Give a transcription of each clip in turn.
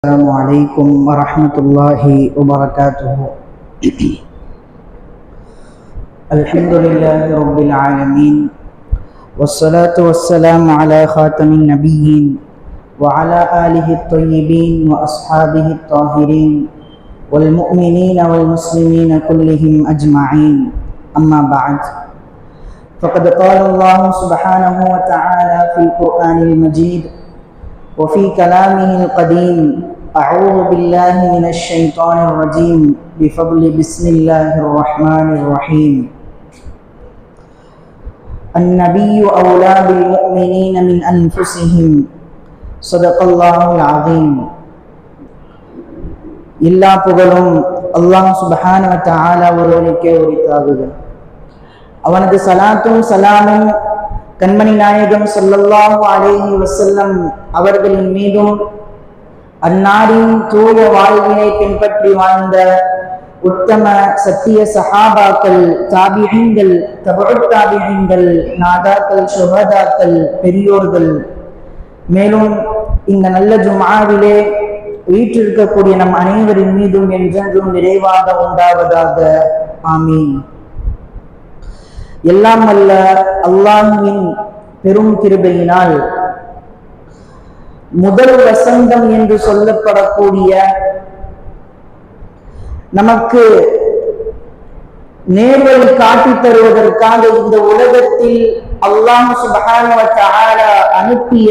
السلام عليكم ورحمة الله وبركاته. الحمد لله رب العالمين والصلاة والسلام على خاتم النبيين وعلى آله الطيبين وأصحابه الطاهرين والمؤمنين والمسلمين كلهم أجمعين. أما بعد فقد قال الله سبحانه وتعالى في القرآن المجيد وفي كلامه القديم أعوذ بالله من الشيطان الرجيم بفضل بسم الله الرحمن الرحيم النبي أولى بالمؤمنين من أنفسهم صدق الله العظيم எல்லா புகழும் அல்லாஹ் சுபஹான தஆலா ஒருவனுக்கே உரித்தாகுக அவனது சலாத்தும் சலாமும் கண்மணி நாயகம் சொல்லல்லாஹு அலேஹி வசல்லம் அவர்களின் மீதும் அந்நாடின் தூய வாழ்வினை பின்பற்றி வாழ்ந்த உத்தம சத்திய சஹாபாக்கள் தாபிகங்கள் தபுத் நாதாக்கள் சுகதாக்கள் பெரியோர்கள். மேலும் இந்த நல்ல ஜுமாவிலே வீற்றிருக்கக்கூடிய நம் அனைவரின் மீதும் என்றென்றும் நிறைவாக உண்டாவதாக. ஆமீன். எல்லாம் அல்ல அல்லாஹின் பெரும் கிருபையினால் முதல் வசந்தம் என்று சொல்லப்படக்கூடிய நமக்கு நேர்வழி காட்டித் தருவதற்காக இந்த உலகத்தில் அல்லாஹ் சுபஹானஹு தஆலா அனுப்பிய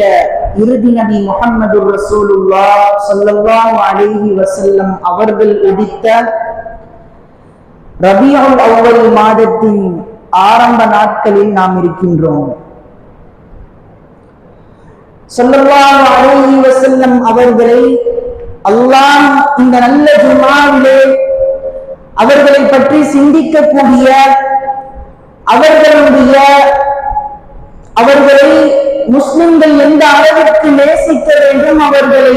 இறுதி நபி முஹம்மது ரசூலுல்லா ஸல்லல்லாஹு அலைஹி வஸல்லம் அவர்கள் உதித்த ரபியுல் அவ்வல் மாதத்தின் ஆரம்ப நாட்களில் நாம் இருக்கின்றோம். சொல்லலாம் அலைஹி வஸல்லம் அவர்களை அல்லாம் இந்த நல்ல ஜுமாவிலே அவர்களை பற்றி சிந்திக்கக்கூடிய அவர்களுடைய அவர்களை முஸ்லிம்கள் எந்த அளவிற்கு நேசிக்க வேண்டும் அவர்களை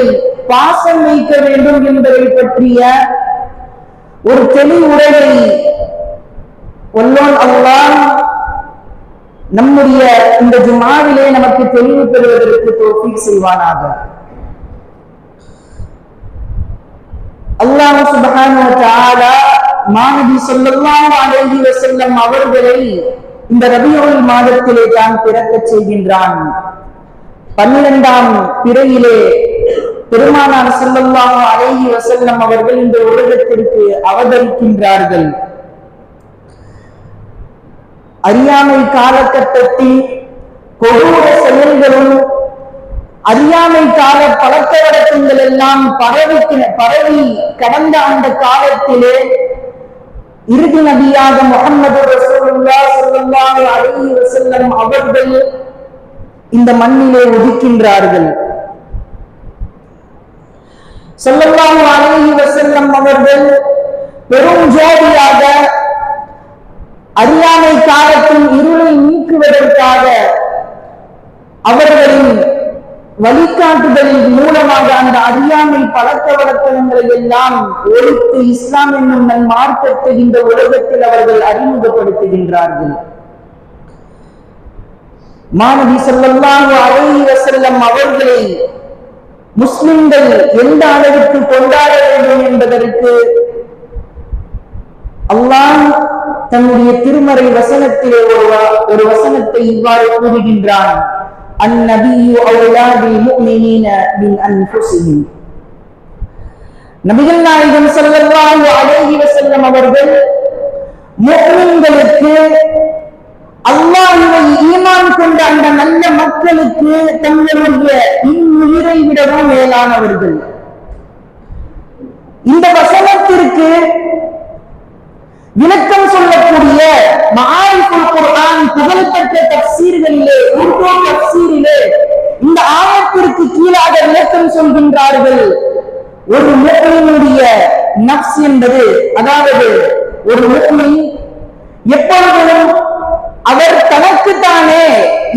பாசம் வைக்க வேண்டும் என்பதை பற்றிய ஒரு தெளிவுரையை ஒல்லோன் அல்லாஹ் நம்முடைய இந்த ஜுமாவிலே நமக்கு தெளிவு பெறுவதற்கு தோஃபீக் செய்வானாக. அல்லாஹ் சுபகான வ தஆலா மாநபி ஸல்லல்லாஹு அலைஹி வஸல்லம் அவர்களை இந்த ரபியுல் மாதத்திலே தான் பிறக்கச் செய்கின்றான். பன்னிரண்டாம் பிறையிலே பெருமானார் ஸல்லல்லாஹு அலைஹி வஸல்லம் அவர்கள் இந்த உலகத்திற்கு அவதரிக்கின்றார்கள். அறியாமை காலகட்டத்தின் கொடூர செயல்களும் அறியாமை கால பழக்க வழக்கங்கள் எல்லாம் பரவி பரவி கடந்த அந்த காலத்திலே இறுதி நபியாக முகமது ரசூலுல்லா ஸல்லல்லாஹு அலைஹி வஸல்லம் அவர்கள் இந்த மண்ணிலே உதிக்கின்றார்கள். ஸல்லல்லாஹு அலைஹி வஸல்லம் அவர்கள் பெரும் ஜோதியாக அறியாமை காலத்தில் இருளை நீக்குவதற்காக அவர்களின் வழிகாட்டுதலின் மூலமாக அந்த அறியாமை பழக்க வழக்கங்களை எல்லாம் ஒழித்து இஸ்லாம் என்னும் நன் மார்க்கத்தை இந்த உலகத்தில் அவர்கள் அறிமுகப்படுத்துகின்றார்கள். மாணவி ஸல்லல்லாஹு அழகிய செல்லம் அவர்களை முஸ்லிம்கள் எந்த அளவிற்கு கொண்டாட வேண்டும் என்பதற்கு அல்லாஹ் தன்னுடைய திருமறை வசனத்திலே ஒரு ஒரு வசனத்தை இவ்வாறு கூறுகின்றான். அந்நபியு அவுலா பில் முஃமினீன அன்ஃபுஸிஹிம். நபிகள் நாயகம் ஸல்லல்லாஹு அலைஹி வஸல்லம் அவர்கள் முஃமின்களுக்கு அல்லாஹ்வை ஈமான் கொண்ட அந்த நல்ல மக்களுக்கு தங்களுடைய இன்னுயிரை விடவும் மேலானவர்கள். இந்த வசனத்திற்கு விளக்கம் சொல்லக்கூடிய மஆரிஃபுல் குர்ஆன் புகழ்பெற்ற தப்சீர்களிலே உருது தஃசீரிலே இந்த ஆயத்திற்கு கீழாக விளக்கம் சொல்கின்றார்கள். ஒரு முஃமினுடைய நஃப்ஸ் என்பது அதாவது ஒரு முஃமின் எப்பொழுதும் அவர் தனக்குத்தானே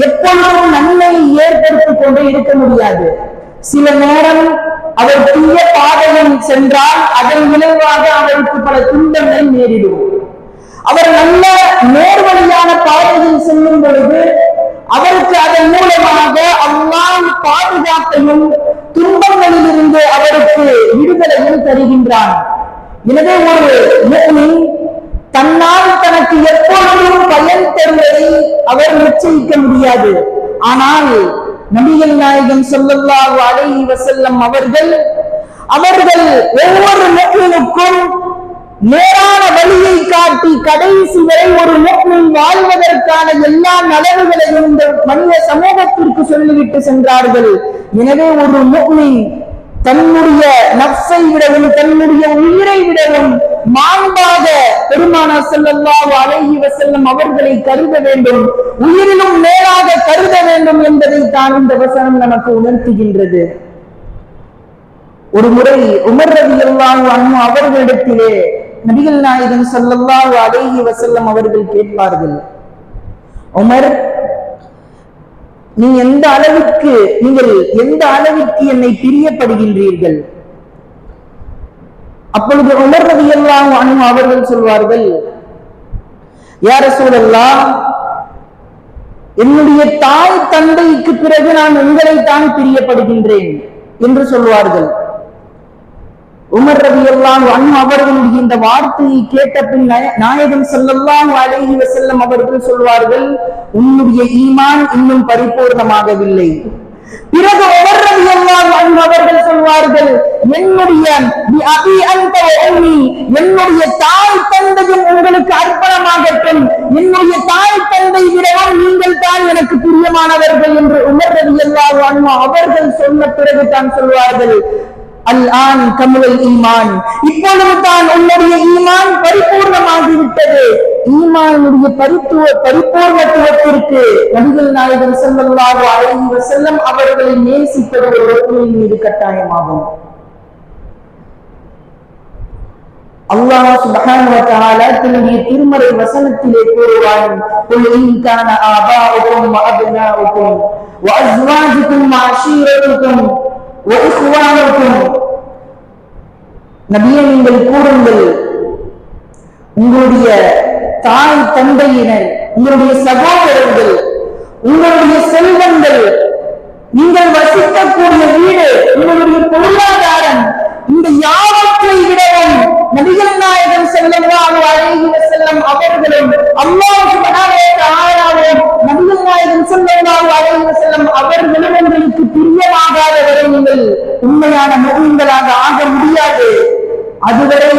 எப்பொழுதும் நன்மையை ஏற்படுத்திக் கொண்டு இருக்க முடியாது. சில நேரம் அவர் தீய பாதையில் சென்றால் அதன் விளைவாக அவருக்கு பல துன்பங்கள் நேரிடும். அவர் நல்ல நேர்வழியான பாதையில் செல்லும் பொழுது அவருக்கு அதன் மூலமாக அல்லாஹ் பாதுகாப்பையும் துன்பங்களில் இருந்து அவருக்கு விடுதலையும் தருகின்றான். எனவே ஒரு தன்னால் தனக்கு எப்பொழுதும் பயன் தருவதை அவர் நிச்சயிக்க முடியாது. ஆனால் நபிகள் நாயகம் ஸல்லல்லாஹு அலைஹி வசல்லம் அவர்கள் அவர்கள் ஒவ்வொரு முஃமினுக்கும் நேரான வழியை காட்டி கடைசி வரை ஒரு முக்மின் வாழ்வதற்கான எல்லா நலவுகளையும் இந்த மனித சமூகத்திற்கு சொல்லிவிட்டு சென்றார்கள். எனவே ஒரு முக்மின் தன்னுடைய நப்சை விடவும் தன்னுடைய உயிரை விடவும் மாண்பாக பெருமானா ஸல்லல்லாஹு அலைஹி வஸல்லம் அவர்களை கருத வேண்டும். உயிரினும் மேலாக கருத வேண்டும் என்பதை தான் இந்த வசனம் நமக்கு உணர்த்துகின்றது. ஒரு முறை உமர் ரலியல்லாஹு அன்ஹு அவர்களிடத்திலே நபிகள் நாயகன் ஸல்லல்லாஹு அலைஹி வஸல்லம் அவர்கள் கேட்பார்கள். உமர் நீ எந்த அளவுக்கு நீங்கள் எந்த அளவிற்கு என்னை பிரியப்படுகின்றீர்கள்? அப்பொழுது உணர்வது எல்லாம் அணு அவர்கள் சொல்வார்கள் யார ரசூலல்லாஹ் என்னுடைய தாய் தந்தைக்கு பிறகு நான் உங்களை தான் பிரியப்படுகின்றேன் என்று சொல்வார்கள். உமர் ரவி எல்லாம் அண்ணா அவர்களுடைய இந்த வார்த்தையை கேட்ட பின் நாய- நாயகம் செல்லல்லாம் அலைஹி செல்லும் அவர்கள் சொல்வார்கள் உன்னுடைய ஈமான் இன்னும் பரிபூர்ணமாகவில்லை. பிறகு உமர் ரவி எல்லாம் அவர்கள் சொல்வார்கள் என்னுடைய அபி என்னுடைய தாய் தந்தையும் உங்களுக்கு அர்ப்பணமாகட்டும். என்னுடைய தாய் தந்தை விடவும் நீங்கள் தான் எனக்கு பிரியமானவர்கள் என்று உமர் ரவி எல்லாம் அவர்கள் சொன்ன பிறகு தான் சொல்வார்கள். அல் ஆன் கமுல் ஈமான். இப்பொழுது தான் உன்னுடைய ஈமான் பரிபூர்ணமாகிவிட்டது. ஈமானுடைய பரித்துவ பரிபூர்ணத்துவத்திற்கு நபிகள் நாயகர் ஸல்லல்லாஹு அலைஹி வஸல்லம் அவர்களை நேசிப்பது ஒரு ஒற்றுமையின் மீது கட்டாயமாகும். அல்லாஹ் சுப்ஹானஹு வ தஆலா தன்னுடைய திருமறை வசனத்திலே கூறுவான் குல் இன் கான ஆபாஉக்கும் வ அப்னாஉக்கும் வ அஸ்வாஜுக்கும் வ அஷீரத்துக்கும் நபியை நீங்கள் கூறுங்கள். உங்களுடைய தாய் தந்தையினர் உங்களுடைய சகோதரர்கள் உங்களுடைய செல்வங்கள் நீங்கள் வசிக்கக்கூடிய வீடு உங்களுடைய பொருளாதாரம் இந்த யாவற்றை விடவும் நபிகள் நாயகம் செல்லும் அலைஹி அவர்களும் அல்லாஹ் சுப்ஹானஹு வ தஆலாவும் நபிகள் நாயகம் ஸல்லல்லாஹு அலைஹி வஸல்லம் அவர்களும் உங்களுக்கு பிரியமாகாதவரை நீங்கள் உண்மையான முகங்களாக ஆக முடியாது. அதுவரை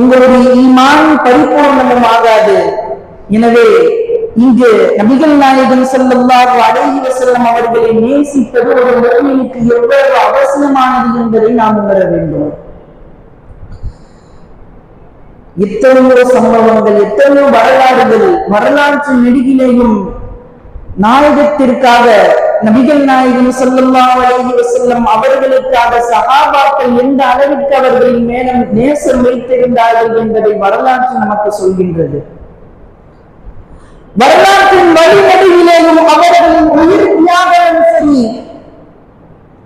உங்களுடைய ஈமான் பரிபூர்ணமும் ஆகாது. எனவே இங்கு நபிகள் நாயகம் ஸல்லல்லாஹு அலைஹி செல்லும் அவர்களை நேசிப்பது ஒரு முறையினுக்கு எவ்வளவு அவசியமானது என்பதை நாம் உணர வேண்டும். எத்தனையோ சம்பவங்கள் எத்தனையோ வரலாறுகள் வரலாற்று நெடுகிலேயும் நாயகத்திற்காக நபிகள் நாயகம் ஸல்லல்லாஹு அலைஹி வஸல்லம் அவர்களுக்காக சகாபாக்கள் எந்த அளவிற்கு அவர்களின் மேலும் நேசம் வைத்திருந்தார்கள் என்பதை வரலாற்று நமக்கு சொல்கின்றது. வரலாற்றின் வழிநடுவிலேயும் அவர்களின் உயிர் தியாகம் சரி.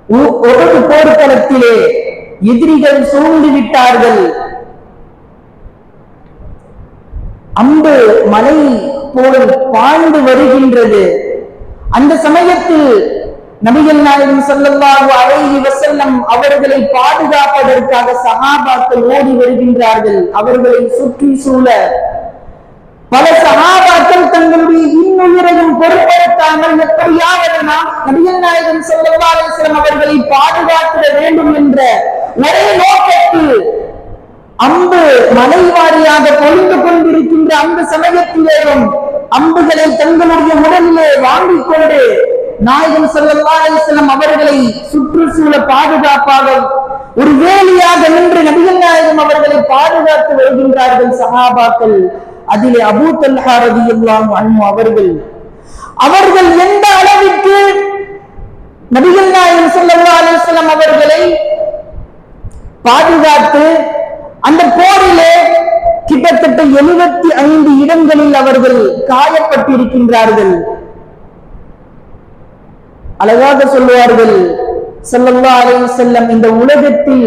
ஒரு போர்க்களத்திலே எதிரிகள் சூழ்ந்து விட்டார்கள் அம்பு மலை போல் பாய்ந்து வருகின்றது. அந்த சமயத்தில் நபிகள் நாயகம் ஸல்லல்லாஹு அழகி வசல்லம் அவர்களை பாதுகாப்பதற்காக சகாபாக்கள் ஓடி வருகின்றார்கள். அவர்களை சுற்றி சூழ பல சகாபாக்கள் தங்களுடைய இன்னுயிரையும் பொருட்படுத்தாமல் எப்படியாவது நாம் நபிகள் நாயகம் ஸல்லல்லாஹு அலைஹி அவர்களை பாதுகாத்திட வேண்டும் என்ற ஒரே நோக்கத்தில் அம்பு மலை வாரியாக பொழிந்து கொண்டிருக்கின்ற அந்த சமயத்திலேயும் அம்புகளை தங்களுடைய உடலிலே வாங்கிக் கொண்டு நாயகம் ஸல்லல்லாஹு அலைஹி அவர்களை சுற்றுச்சூழ பாதுகாப்பாக ஒரு வேலியாக நின்று நபிகள் நாயகம் அவர்களை பாதுகாத்து வருகின்றார்கள் சகாபாக்கள் அதிலே அபூ தல்ஹா எல்லாம் அண்ணு அவர்கள் அவர்கள் எந்த அளவிற்கு நபிகள் நாயகம் ஸல்லல்லாஹு அலைஹி அவர்களை பாதுகாத்து அந்த போரிலே கிட்டத்தட்ட எழுபத்தி ஐந்து இடங்களில் அவர்கள் காயப்பட்டிருக்கின்றார்கள். அழகாக சொல்லுவார்கள் செல்லல்லா அலை செல்லம் இந்த உலகத்தில்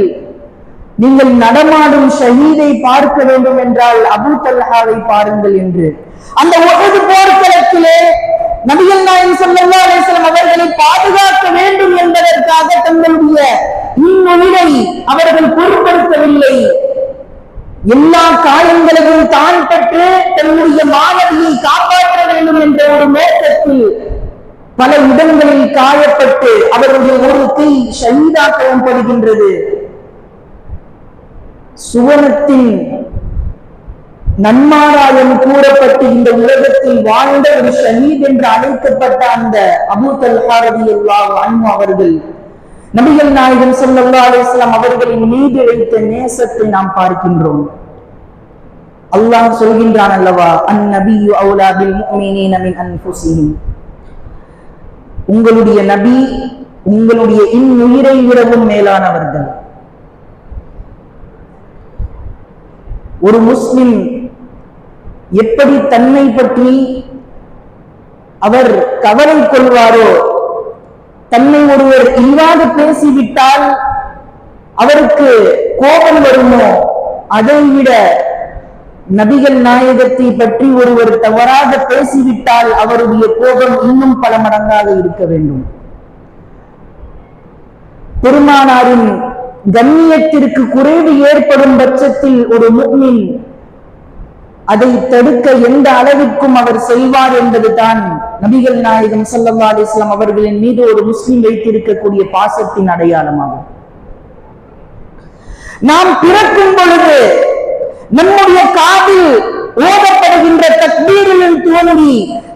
நீங்கள் நடமாடும் ஷஹீதை பார்க்க வேண்டும் என்றால் அபூ தல்ஹாவை பாருங்கள் என்று. அந்த உலக போர்க்களத்திலே நபிகள் நாயகம் செல்லல்லா அலைஹி அவர்களை பாதுகாக்க வேண்டும் என்பதற்காக தங்களுடைய இன்னுயிரை அவர்கள் பொருட்படுத்தவில்லை. எல்லா காயங்களையும் தான் பெற்று தன்னுடைய மாணவியை காப்பாற்ற வேண்டும் என்ற ஒரு நோக்கத்தில் பல இடங்களில் காயப்பட்டு அவருடைய ஒரு கை ஷஹீதாக்கவும் படுகின்றது சுவனத்தின் நன்மாராயம் கூறப்பட்டு இந்த உலகத்தில் வாழ்ந்த ஒரு ஷஹீத் என்று அழைக்கப்பட்ட அந்த அபூ தல்ஹா ரலியல்லாஹு அவர்கள் நபிகள் நாயகம் ஸல்லல்லாஹு அலைஹி அவர்களின் மீது வைத்த நேசத்தை நாம் பார்க்கின்றோம். அல்லாஹ் சொல்கின்றான் அல்லவா அந்நபியு அவுலா பில் முஃமினீன மின் அன்ஃபுஸிஹிம். உங்களுடைய நபி உங்களுடைய இன்னுயிரை விடவும் மேலானவர்கள். ஒரு முஸ்லிம் எப்படி தன்னை பற்றி அவர் கவலை கொள்வாரோ தன்னை ஒருவர் இல்லாத பேசிவிட்டால் அவருக்கு கோபம் வருமோ? அதை விட நபிகள் நாயகத்தை பற்றி ஒருவர் தவறாக பேசிவிட்டால் அவருடைய கோபம் இன்னும் பல மடங்காக இருக்க வேண்டும். பெருமானாரின் கண்ணியத்திற்கு குறைவு ஏற்படும் பட்சத்தில் ஒரு முக்மின் அதை தடுக்க எந்த அளவிற்கும் அவர் செய்வார் என்பதுதான் நபிகள் நாயகம் சல்லா அலைஹி அவர்களின் மீது ஒரு முஸ்லிம் வைத்திருக்கக்கூடிய பாசத்தின் அடையாளமாகும். நாம் பிறக்கும் பொழுது நம்முடைய காதில் ஓதப்படுகின்ற தக்பீரில் தோன்றி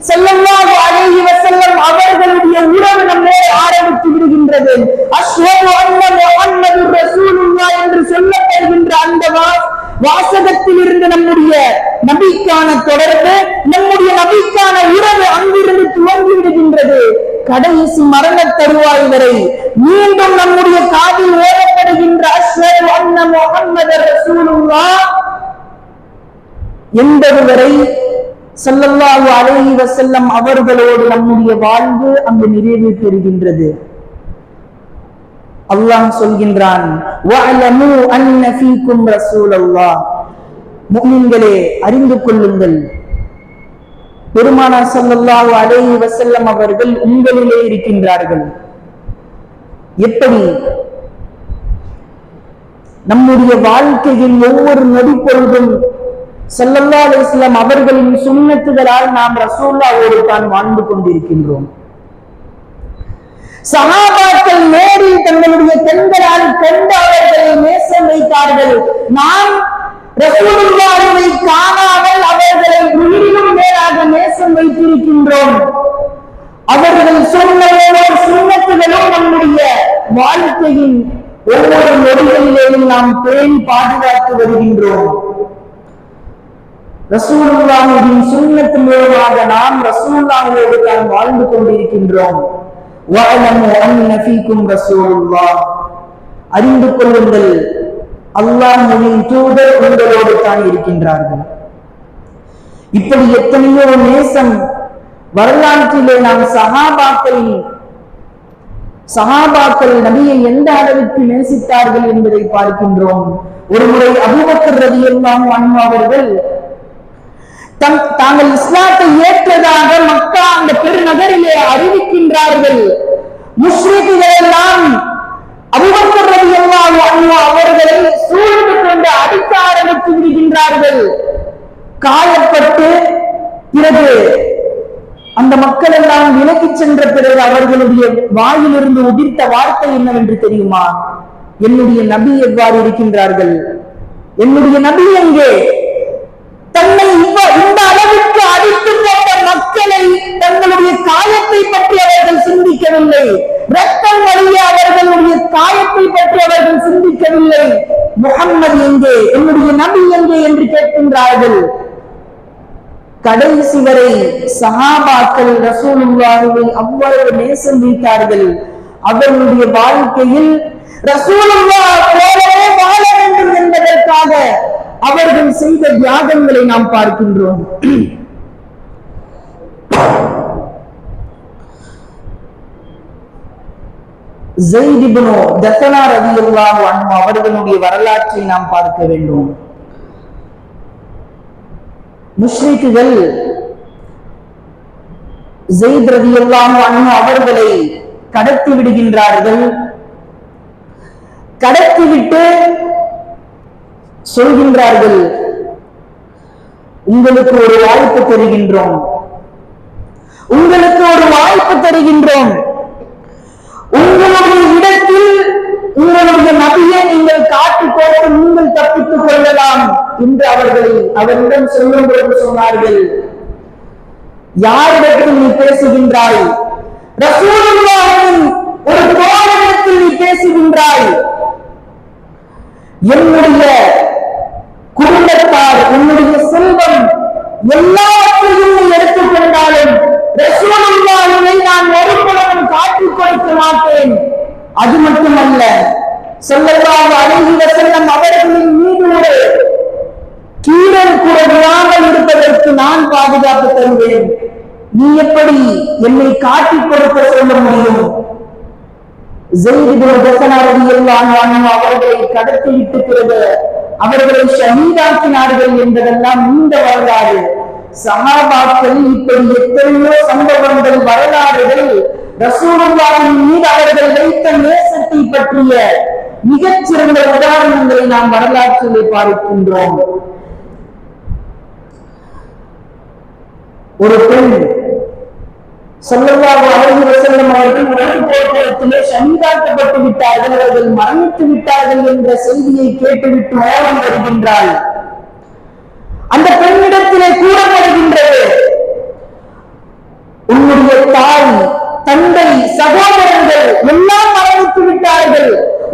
ஸல்லல்லாஹு அலைஹி வஸல்லம் அவர்களுடைய உறவு நம்மே ஆரம்பித்து விடுகின்றது. அஷ்ஹது அன்ன முஹம்மதுர் ரசூலுல்லாஹ் என்று சொல்லப்படுகின்ற அந்த வாசகத்தில் இருந்து நம்முடைய நபிக்கான தொடர்பு நம்முடைய நபிக்கான உறவு அங்கிருந்து துவங்கி விடுகின்றது. கடைசி மரண தருவாய் வரை மீண்டும் நம்முடைய காதில் ஓதப்படுகின்ற அஷ்ஹது அன்ன முஹம்மதர் ரசூலுல்லாஹ் என்பது வரை ஸல்லல்லாஹு அலைஹி செல்லம் அவர்களோடு நம்முடைய வாழ்வு அங்கு நிறைவு பெறுகின்றது. அல்லாஹ் சொல்கின்றான் அறிந்து கொள்ளுங்கள். பெருமானா ஸல்லல்லாஹு அலைஹி செல்லம் அவர்கள் உங்களிலே இருக்கின்றார்கள். எப்படி? நம்முடைய வாழ்க்கையில் ஒவ்வொரு நொடி செல்லல்லா ஸல்லல்லாஹு அவர்களின் சுண்ணத்துகளால் நாம் ரசூல்லாவோடு தான் வாழ்ந்து கொண்டிருக்கின்றோம். சகாபாக்கள் நேரில் தங்களுடைய பெண்களால் கண்டு அவர்களை நேசம் வைத்தார்கள். நாம் ரசூலுல்லாவை காணாமல் அவர்களை உயிரிலும் மேலாக நேசம் வைத்திருக்கின்றோம். அவர்கள் சொன்ன ஒவ்வொரு சுண்ணத்துகளும் நம்முடைய வாழ்க்கையின் ஒவ்வொரு நொடிகளிலேயும் நாம் பேணி பாதுகாத்து வருகின்றோம். ரசூலுல்லாஹின் சுண்ணத்து மூலமாக நாம் ரசூலுல்லாஹோடு தான் வாழ்ந்து கொண்டிருக்கின்றோம். வஅலமு அன்ன ஃபீக்கும் ரசூலுல்லாஹ் அறிந்து கொள்ளுங்கள் அல்லாஹுவின் தூதர் உங்களோடு தான் இருக்கின்றார்கள். இப்படி எத்தனையோ நேசம் வரலாற்றிலே நாம் சகாபாக்களின் சகாபாக்கள் நபியை எந்த அளவிற்கு நேசித்தார்கள் என்பதை பார்க்கின்றோம். ஒருமுறை அபுபக்கர் ரவி எல்லாம் அவர்கள் தம் தாங்கள் இஸ்லாத்தை ஏற்றதாக மக்கா அந்த பெருநகரிலே அறிவிக்கின்றார்கள். முஸ்லிம்களெல்லாம் எல்லாம் அபூபக்கர் அவர்களை சூழ்ந்து கொண்டு அடிக்க ஆரம்பித்து விடுகின்றார்கள். காயப்பட்டு பிறகு அந்த மக்கள் எல்லாம் விலகி சென்ற பிறகு அவர்களுடைய வாயிலிருந்து உதிர்த்த வார்த்தை என்னவென்று தெரியுமா? என்னுடைய நபி எவ்வாறு இருக்கின்றார்கள்? என்னுடைய நபி எங்கே? தன்னை இந்த அளவிற்கு அடித்து போட்ட மக்களை தங்களுடைய காயத்தை பற்றி அவர்கள் சிந்திக்கவில்லை. ரத்தம் வழிய அவர்களுடைய காயத்தை பற்றி அவர்கள் சிந்திக்கவில்லை. முகம்மது எங்கே? என்னுடைய நபி எங்கே என்று கேட்கின்றார்கள். கடைசி வரை சஹாபாக்கள் ரசூலுல்லாஹுவை அவ்வளவு நேசம் வைத்தார்கள் அவர்களுடைய வாழ்க்கையில் ரசூலுல்லாஹ் போலவே வாழ வேண்டும் என்பதற்காக அவர்கள் செய்த தியாகங்களை நாம் பார்க்கின்றோம். ஜெயித் தத்தனா ரலியல்லாஹு அன்ஹு அவர்களுடைய வரலாற்றை நாம் பார்க்க வேண்டும். முஸ்லிக்குகள் ஜெயித் ரதியல்லாஹு அன்ஹு அவர்களை கடத்தி விடுகின்றார்கள் கடத்திவிட்டு சொல்கின்றார்கள். உங்களுக்கு ஒரு வாய்ப்பு தருகின்றோம். உங்களுக்கு ஒரு வாய்ப்பு தருகின்றோம். உங்களுடைய இடத்தில் உங்களுடைய நபியை நீங்கள் காட்டிக் கொடுத்து நீங்கள் தப்பித்துக் கொள்ளலாம் என்று அவர்களை அவரிடம் சொல்லும் பொழுது சொன்னார்கள். யாரிடத்தில் நீ பேசுகின்றாய்? ரசூலுல்லாஹின் ஒரு தோழனிடத்தில் நீ பேசுகின்றாய். என்னுடைய குடும்பத்தார் உன்னுடைய செல்வம் எல்லாவற்றையும் நீ எடுத்துக் ரசூலுல்லாஹினை நான் ஒருபுறம் காட்டிக் கொடுக்க மாட்டேன். அது மட்டுமல்ல ஸல்லல்லாஹு அலைஹி வஸல்லம் அவர்களின் மீது ஒரு கீழல் கூட விழாமல் இருப்பதற்கு நான் பாதுகாப்பு தருவேன். நீ எப்படி என்னை காட்டிக் கொடுக்க சொல்ல முடியும்? அவர்களை கடத்திவிட்டு பிறகு அவர்களை ஷஹீதாக்கினார்கள் என்பதெல்லாம் நீண்ட வரலாறு. சஹாபாக்கள் இப்படி எத்தனையோ சம்பவங்கள் வரலாறுகள் ரசூலுல்லாஹின் மீது அவர்கள் வைத்த நேசத்தை பற்றிய மிகச்சிறந்த உதாரணங்களை நாம் வரலாற்றிலே பார்க்கின்றோம். ஒரு பெண் சொல்லல்லாஹு அலைஹி வஸல்லம் அவர்கள் உலக போர்க்களத்திலே ஷஹீதாக்கப்பட்டு விட்டார்கள். அவர்கள் மரணித்து விட்டார்கள் என்ற செய்தியை கேட்டுவிட்டு மோகம் வருகின்றாள் அந்த பெண்ணிடத்திலே கூறப்படுகின்றது உன்னுடைய தாய் தந்தை சகோதரர்கள் எல்லாம் மரணித்து விட்டார்கள்.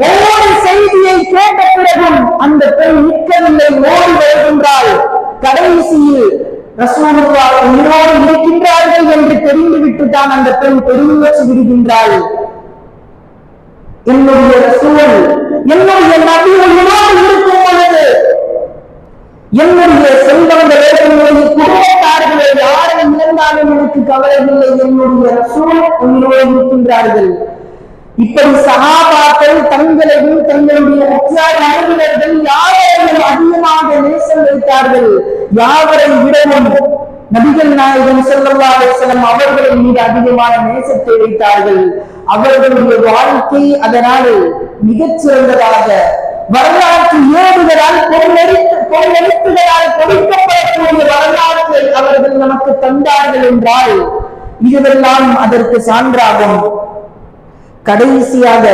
ஒவ்வொரு செய்தியை கேட்ட பிறகும் அந்த பெண் நிற்கவில்லை ஓடி வருகின்றாள். கடைசியில் ரசூலுல்லா உயிரோடு இருக்கின்றார்கள் என்று தெரிந்துவிட்டு தான் அந்த பெண் பெருமுயற்சி விடுகின்றாள் என்னுடைய ரசூல் என்னுடைய நபி உயிரோடு இருக்கும் பொழுது என்னுடைய செல்வங்களே என்னுடைய குடும்பத்தார்களே யாரை இழந்தாலும் எனக்கு கவலை இல்லை என்னுடைய ரசூல் உயிரோடு இருக்கின்றார்கள். இப்படி சகாபாக்கள் தங்களையும் தங்களுடைய உற்றார் அறிவினர்கள் யாரையும் அதிகமாக நேசம் வைத்தார்கள்? யாவரை விடவும் நபிகள் நாயகன் செல்லல்லா செல்லம் அவர்களின் மீது அதிகமான நேசத்தை வைத்தார்கள். அவர்களுடைய வாழ்க்கை அதனால் மிகச் சிறந்ததாக வரலாற்று ஏடுகளால் பொருளெடுத்து பொருளெடுத்துகளால் கொடுக்கப்படக்கூடிய வரலாற்றை அவர்கள் நமக்கு தந்தார்கள் என்றால் இதுவெல்லாம் அதற்கு சான்றாகும். கடைசியாக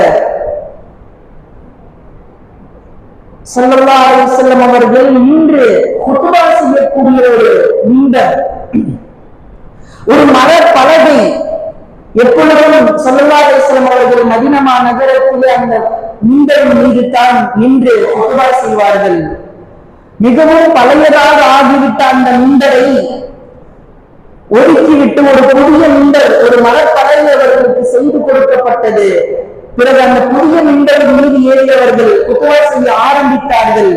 ஸல்லல்லாஹு அலைஹி அவர்கள் இன்று குத்துபா செய்யக்கூடிய ஒரு மிம்பர் ஒரு மர பலகை எப்பொழுதும் ஸல்லல்லாஹு அலைஹி அவர்கள் மதீனமா நகரத்திலே அந்த மிம்பர் மீது தான் நின்று குத்துபா செய்வார்கள். மிகவும் பழையதாக ஆகிவிட்ட அந்த நீண்டரை ஒதுக்கிவிட்டு ஒரு புதிய மிண்டர் ஒரு மரப்படகு அவர்களுக்கு செய்து கொடுக்கப்பட்டது பிறகு அந்த புதிய மிண்டர் மீது ஏறியவர்கள் குத்துவா செய்ய ஆரம்பித்தார்கள்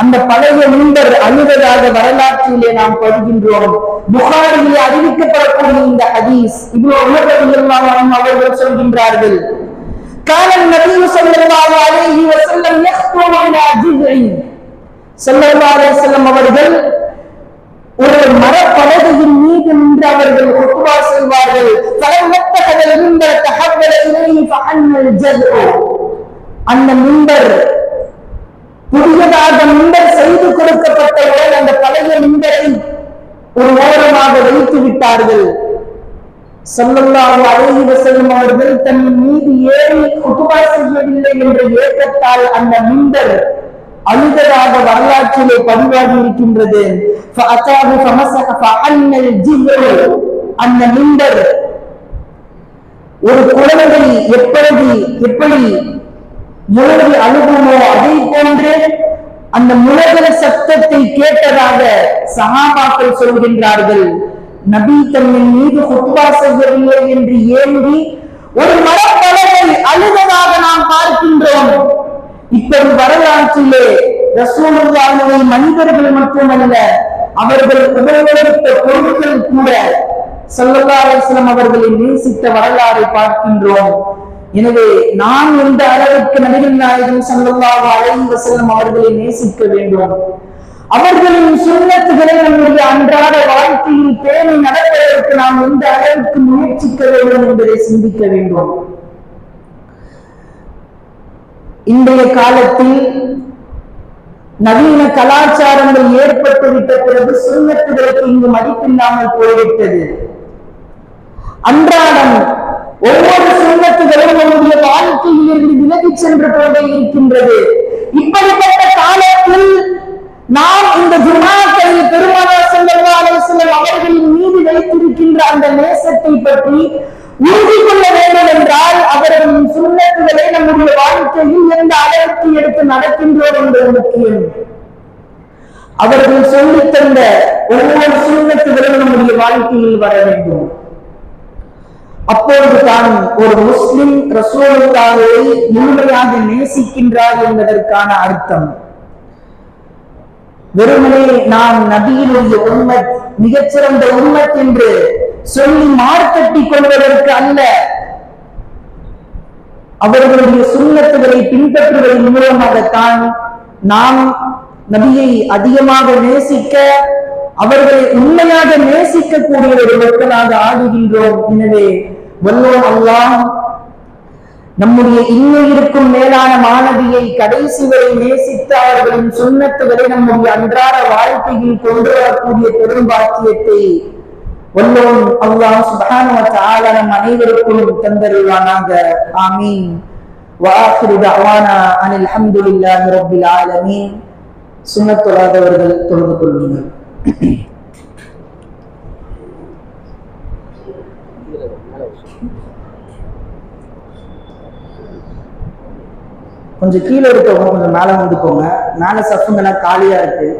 அந்த பழைய மிண்டர் அழுவதாக வரலாற்றிலே நாம் படுகின்றோம் புகாரிலே அறிவிக்கப்படக்கூடிய இந்த ஹதீஸ் இவ்வளவு உலகம் அவர்கள் சொல்கின்றார்கள் كان النبي صلى الله عليه وسلم يخطب الى جذع صلى الله عليه وسلم அவர்கள் ஒரு மரப்பலகையின் மீது நின்று அவர்கள் குத்துவா செய்வார்கள். தலைமத்தகதல் மின்பர் தகவல அந்த மின்பர் புதியதாக மின்பர் செய்து கொடுக்கப்பட்டவுடன் அந்த பழைய மின்பரை ஒரு ஓரமாக வைத்து விட்டார்கள். ஸல்லல்லாஹு அலைஹி வஸல்லம் அவர்கள் தன் மீது ஏறி குத்துவா செய்யவில்லை என்ற ஏக்கத்தால் அந்த மின்பர் அழுததாக வரலாற்றிலே பதிவாகி இருக்கின்றது. அந்த நிண்டர் ஒரு குழந்தை எப்படி எப்படி எவ்வளவு அழுகுமோ அதை போன்று அந்த முழகர சத்தத்தை கேட்டதாக சகாபாக்கள் சொல்கின்றார்கள். நபி தன்னின் மீது குத்பா செய்யவில்லை என்று ஏந்தி ஒரு மரப்பலகை அழுததாக நாம் பார்க்கின்றோம். இப்படி வரலாற்றிலே ரசூலுல்லாஹினை மனிதர்கள் மட்டுமல்ல அவர்கள் உபயோகித்த பொருட்கள் கூட ஸல்லல்லாஹு அவர்களை நேசித்த வரலாறை பார்க்கின்றோம். எனவே நான் எந்த அளவுக்கு நபிகள் நாயகம் ஸல்லல்லாஹு அலைஹி வஸல்லம் அவர்களை நேசிக்க வேண்டும்? அவர்களின் சுண்ணத்துகளை நம்முடைய அன்றாட வாழ்க்கையில் பேணி நடப்பதற்கு நாம் எந்த அளவுக்கு முயற்சிக்க வேண்டும் என்பதை சிந்திக்க வேண்டும். இன்றைய காலத்தில் நவீன கலாச்சாரங்கள் ஏற்பட்டுவிட்ட பிறகு சுண்ணத்துகளுக்கு இங்கு மதிப்பில்லாமல் போய்விட்டது. அன்றாடம் ஒவ்வொரு சுண்ணத்துகளும் நம்முடைய வாழ்க்கையில் இருந்து விலகி சென்று கொண்டே இருக்கின்றது. இப்படிப்பட்ட காலத்தில் நாம் இந்த ஜுமாக்கள் பெருமானார் ஸல்லல்லாஹு அலைஹி அவர்களின் மீது வைத்திருக்கின்ற அந்த நேசத்தை பற்றி உறுதி கொள்ள வேண்டும் என்றால் அவர்களின் சுண்ணத்துகளை நம்முடைய வாழ்க்கையில் எந்த அளவுக்கு எடுத்து நடக்கின்றோம் என்பது முக்கியம் அவர்கள் சொல்லி தந்த ஒவ்வொரு சுண்ணத்துகளும் நம்முடைய வாழ்க்கையில் வர வேண்டும். அப்பொழுது தான் ஒரு முஸ்லிம் ரசூலுல்லாவை முழுமையாக நேசிக்கின்றார் என்பதற்கான அர்த்தம். வெறுமனே நாம் நபியினுடைய உண்மை மிகச்சிறந்த உண்மை என்று சொல்லி மார்த்தட்டிக் கொள்வதற்கு அல்ல. அவர்களுடைய சுண்ணத்துகளை பின்பற்றுவதன் மூலமாகத்தான் நாம் நபியை அதிகமாக நேசிக்க அவர்களை உண்மையாக நேசிக்கக்கூடிய ஒரு மக்களாக ஆடுகின்றோம் எனவே வல்லோம் அல்லாம் நம்முடைய இன்னும் இருக்கும் மேலான மாணவியை கடைசி வரை நேசித்து அவர்களின் சுண்ணத்துகளை நம்முடைய அன்றாட வாழ்க்கையில் கொண்டு வரக்கூடிய பெரும்பாக்கியத்தை வல்லோம் அல்லாஹ் சுப்ஹானஹு வ தஆலா நம் அனைவருக்கும் தந்தருவானாக ஆமீன் وآخر دعوانا أن الحمد لله رب العالمين சுண்ணத்தொழாதவர்கள் தொழுது கொள்ளுங்கள் கொஞ்சம் கீழே இருக்கவங்க கொஞ்சம் மேல வந்துக்கோங்க மேல சஃபுங்கெல்லாம் காலியா இருக்கு